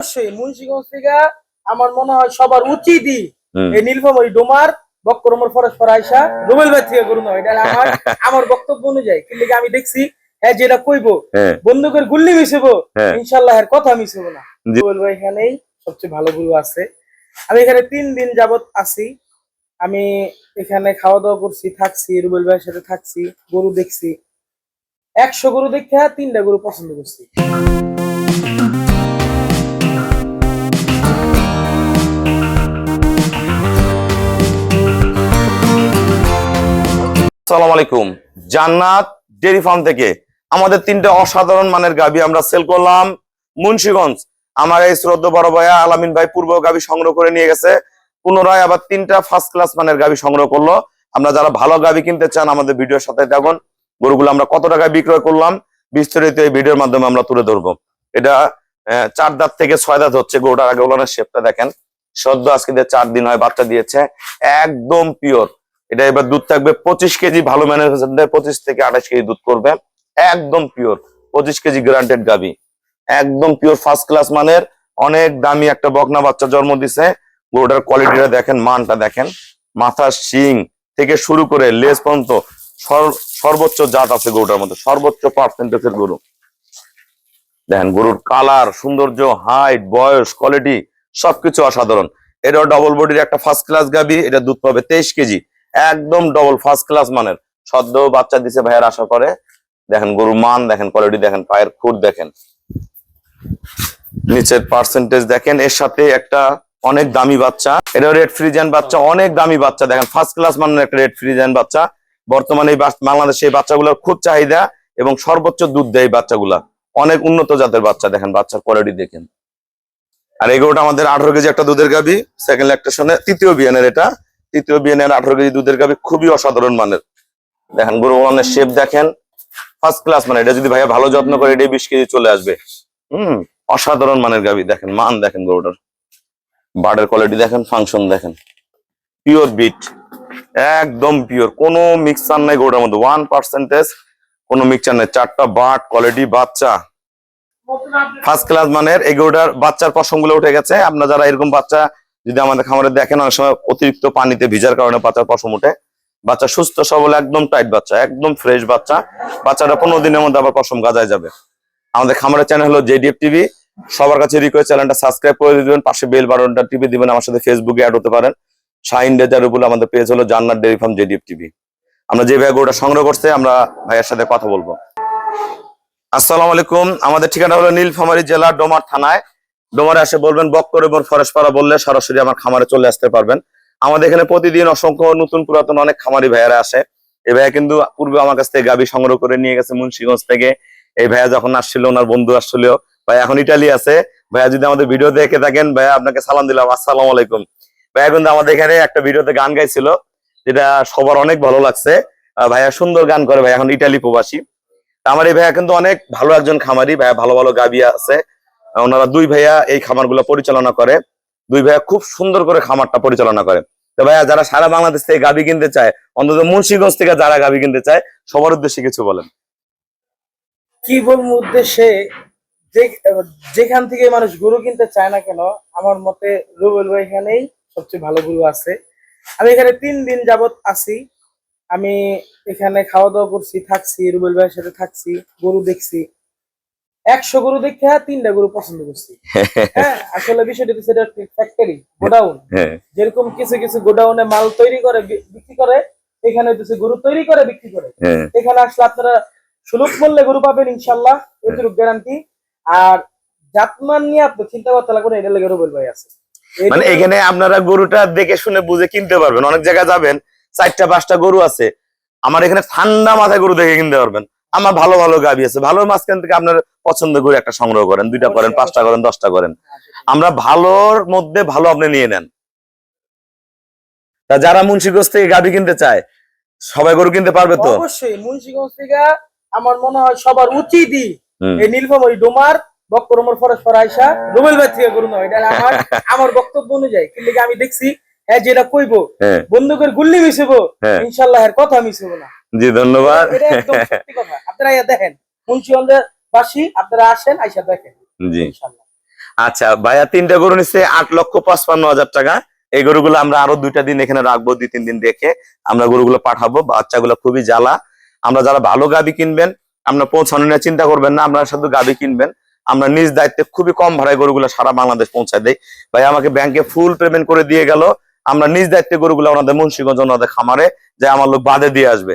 অবশ্যই মুন্সিগঞ্জ থেকে আমার মনে হয় সবার উচিতই এই নীলফামারী ডোমার বক্করমর ফরেশ ফরাইসা রুবেল ভাই থেকে করুন এটা আমার আমার বক্তব্য অনুযায়ী। কিন্তু আমি দেখছি হ্যাঁ যেটা কইবো হ্যাঁ। বন্দুকের গুল্লি মিশবো হ্যাঁ। ইনশাল্লাহ এর কথা মিশবো না। রুবেল ভাই এখানেই সবচেয়ে ভালো গুরু আছে। আমি এখানে তিন দিন যাবত আছি। আমি এখানে খাওয়া দাওয়া করছি থাকছি রুবেল ভাইয়ের সাথে থাকছি গরু দেখছি। একশো গরু দেখে তিনটা গরু পছন্দ করছি। সালাম আলাইকুম। জান্নাত ডেরি ফার্ম থেকে আমাদের তিনটে অসাধারণ মানের গাবি আমরা সেল করলাম মুন্সিগঞ্জ। আমার এই শ্রদ্ধ বড় ভাইয়া আলামিন ভাই পূর্ব গাবি সংগ্রহ করে নিয়ে গেছে। পুনরায় আবার তিনটা ফার্স্ট ক্লাস মানের গাবি সংগ্রহ করল। আমরা যারা ভালো গাবি কিনতে চান আমাদের ভিডিওর সাথে দেখুন গরুগুলো আমরা কত টাকায় বিক্রয় করলাম, বিস্তারিত এই ভিডিওর মাধ্যমে আমরা তুলে ধরবো। এটা চার দাঁত থেকে ছয় দাঁত হচ্ছে গরুটার আগে ওলানের শেপটা দেখেন। সদ্য আজকে চার দিন হয়, বাচ্চা দিয়েছে, একদম পিওর এটা এবার দুধ থাকবে পঁচিশ কেজি, ভালো ম্যানেজমেন্ট পঁচিশ থেকে আঠাশ কেজি দুধ করবে। একদম পিওর পঁচিশ কেজি গ্রান্টেড গাবি। একদম পিওর ফার্স্ট ক্লাস মানের, অনেক দামি একটা বকনা বাচ্চা জন্ম দিছে। গরুটার কোয়ালিটিটা দেখেন, মানটা দেখেন। মাথার শিং থেকে শুরু করে লেজ পর্যন্ত সর- সর্বোচ্চ জাত আছে গরুটার মধ্যে, সর্বোচ্চ পার্সেন্টেজের গরু। দেখেন, গরুর কালার সৌন্দর্য হাইট বয়স কোয়ালিটি সবকিছু অসাধারণ। এটা ডবল বডির একটা ফার্স্ট ক্লাস গাবি, এটা দুধ পাবে তেইশ কেজি। একদম ডবল ফার্স্ট ক্লাস মানের। সদ্য বাচ্চা দিছে ভাইয়ের আশা করে। দেখেন গরুর মান, দেখেন কোয়ালিটি দেখেন পায়ের খুঁট দেখেন। নিচের পার্সেন্টেজ দেখেন, এর সাথে একটা অনেক দামি বাচ্চা। এটা রেড ফ্রিজেন বাচ্চা, অনেক দামি বাচ্চা। দেখেন ফার্স্ট ক্লাস মানের একটা রেড ফ্রিজেন বাচ্চা। বর্তমানে বাংলাদেশে এই বাচ্চাগুলোর খুব চাহিদা এবং সর্বোচ্চ দুধ দেয় বাচ্চাগুলা। অনেক উন্নত জাতের বাচ্চা, দেখেন বাচ্চার কোয়ালিটি দেখেন। আর এগুলোটা আমাদের আঠারো কেজি একটা দুধের গাবি সেকেন্ড ল্যাকটেশনে তৃতীয় বিয়ানের এটা। তৃতীয় বিয়ানের আঠারো কেজি দুধের গাবি খুবই অসাধারণ মানের। দেখেন, গরু ওলানের শেপ দেখেন ফার্স্ট ক্লাস মানে এটা যদি ভাইয়া ভালো যত্ন করে এটা বিশ কেজি চলে আসবে। হম, অসাধারণ মানের গাবি দেখেন, মান দেখেন গরুটার। বার্ডের কোয়ালিটি দেখেন ফাংশন দেখেন। পিওর বিট একদম পিওর কোনো মিক্সচার নাই গরুটার মধ্যে ওয়ান পার্সেন্টেজ কোনো মিক্সচার নেই, চারটা বাট কোয়ালিটি বাচ্চা। ফার্স্ট ক্লাস মানের এগুলোটার বাচ্চার পশমগুলো উঠে গেছে, আপনারা যারা এরকম বাচ্চা যদি আমাদের খামারে দেখেন, অনেক সময় অতিরিক্ত পানিতে ভিজার কারণে বাচ্চার পশম উঠে। বাচ্চা সুস্থ, সবল, একদম টাইট বাচ্চা, একদম ফ্রেশ বাচ্চা। বাচ্চাটা পনেরো দিনের মধ্যে আবার পশম গাজায় যাবে। আমাদের খামারের চ্যানেল হলো জেডিএফ টিভি সবার কাছে রিকোয়েস্ট চ্যানেলটা সাবস্ক্রাইব করে দিবেন, পাশে বেল বাটনটা টিপে দিবেন, আমার সাথে ফেসবুকে অ্যাড হতে পারেন। শাহিন ডেজার উপরে আমাদের পেজ হলো Jannar dairy farm JDF TV আমরা যে ভাই গরুটা সংগ্রহ করছে, আমরা ভাইয়ের সাথে কথা বলব। আসসালামু আলাইকুম। আমাদের ঠিকানা হলো নীলফামারী জেলা, ডোমার থানায়। ডোমারে এসে বলবেন, বক্কর এবং ফরেশপাড়া বললে সরাসরি আমার খামারে চলে আসতে পারবেন। আমাদের এখানে প্রতিদিন অসংখ্য নতুন পুরাতন অনেক খামারি ভাইয়ারা আসে। এই ভাইয়া কিন্তু পূর্বে আমার কাছ থেকে গাবি সংগ্রহ করে নিয়ে গেছে মুন্সিগঞ্জ থেকে। এই ভাইয়া যখন আসছিল, ওনার বন্ধু আসছিল, ভাই এখন ইটালি আছে। ভাইয়া যদি আমাদের ভিডিও দেখে থাকেন, ভাইয়া আপনাকে সালাম দিলাম, আসসালামু আলাইকুম। ভাইয়া কিন্তু আমাদের এখানে একটা ভিডিওতে গান গাইছিল, যেটা সবার অনেক ভালো লাগছে। ভাইয়া সুন্দর গান করে ভাই এখন ইটালি প্রবাসী। আমার এই ভাইয়া কিন্তু অনেক ভালো একজন খামারি, ভাইয়া ভালো ভালো গাবি আছে। ওনারা দুই ভাইয়া এই খামারগুলো পরিচালনা করে। দুই ভাইয়া খুব সুন্দর করে খামারটা পরিচালনা করে। তো ভাইয়া, যারা সারা বাংলাদেশ থেকে গাবি কিনতে চায়, অন্তত মুন্সিগঞ্জ থেকে যারা গাবি কিনতে চায়, সবার উদ্দেশ্যে কিছু বলেন। কি বলব উদ্দেশ্যে যেখান থেকে মানুষ গরু কিনতে চায় না কেন, আমার মতে রুবেল ভাই এখানেই সবচেয়ে ভালো গরু আছে। আমি এখানে তিন দিন যাবত আছি। আমি এখানে খাওয়া দাওয়া করছি, থাকছি, রুবেল ভাইয়ের সাথে থাকছি, গরু দেখছি। একশো গরু দেখে তিনটা গরু পছন্দ করছি। হ্যাঁ আসলে বিষয়টা হচ্ছে এটা ফ্যাক্টরি গোডাউন যেরকম কিছু কিছু গোডাউনে মাল তৈরি করে বিক্রি করে এখানে হচ্ছে গরু তৈরি করে বিক্রি করে। হ্যাঁ। এখানে আসলে আপনারা সুলভ মূল্যে গরু পাবেন ইনশাল্লাহ এটুকু গ্যারান্টি আর জাতমান নিয়ে আপনি চিন্তা করতে লাগবেন এটা লেগে রুবেল ভাই আছে। মানে এখানে আপনারা গরুটা দেখে শুনে বুঝে কিনতে পারবেন। অনেক জায়গায় যাবেন চারটা পাঁচটা গরু আছে। আমার এখানে ঠান্ডা মাথায় গরু দেখে কিনতে পারবেন। আমার ভালো ভালো গাবি আছে। ভালো মাঝখান থেকে আপনার পছন্দ করে একটা সংগ্রহ করেন দুইটা করেন পাঁচটা করেন দশটা করেন। আমরা ভালোর মধ্যে ভালো আপনি নিয়ে নেন। তা যারা মুন্সিগঞ্জ থেকে গাবি কিনতে চায় সবাই গরু কিনতে পারবে তো? অবশ্যই মুন্সিগঞ্জ থেকে আমার মনে হয় সবার উচিতই। এই নীলফামারী ডোমার বক্করমর ফরেশ ফরাইসা রুবেল ভাই থেকে করুন এটা আমার আমার বক্তব্য অনুযায়ী। কিন্তু আমি দেখছি হ্যাঁ যেটা কইবো হ্যাঁ। বন্দুকের গুল্লি মিশবো হ্যাঁ। ইনশাল্লাহ এর কথা মিশবো না। জি ধন্যবাদ। আপনারা দেখেন মুন্সিগঞ্জের বাসী আপনারা আসেন আইসা দেখেন। জি। আচ্ছা ভাইয়া তিনটা গরু নিচ্ছে আট লক্ষ পাঁচপান্ন হাজার টাকা। এই গরুগুলো আমরা আরও দুইটা দিন এখানে রাখব দুই তিন দিন রেখে আমরা গরুগুলো পাঠাবো। বাচ্চাগুলো খুবই জ্বালা। আমরা যারা ভালো গাবি কিনবেন আমরা পৌঁছানো নিয়ে চিন্তা করবেন না আপনারা শুধু গাবি কিনবেন। আমরা নিজ দায়িত্বে খুবই কম ভাড়ায় গরুগুলো সারা বাংলাদেশ পৌঁছায় দেয় ভাই আমাকে ব্যাংকে ফুল পেমেন্ট করে দিয়ে গেল। আমরা নিজ দায়িত্বে গরুগুলো ওনাদের মুন্সিগঞ্জ ওনাদের খামারে যে আমার লোক বাদে দিয়ে আসবে।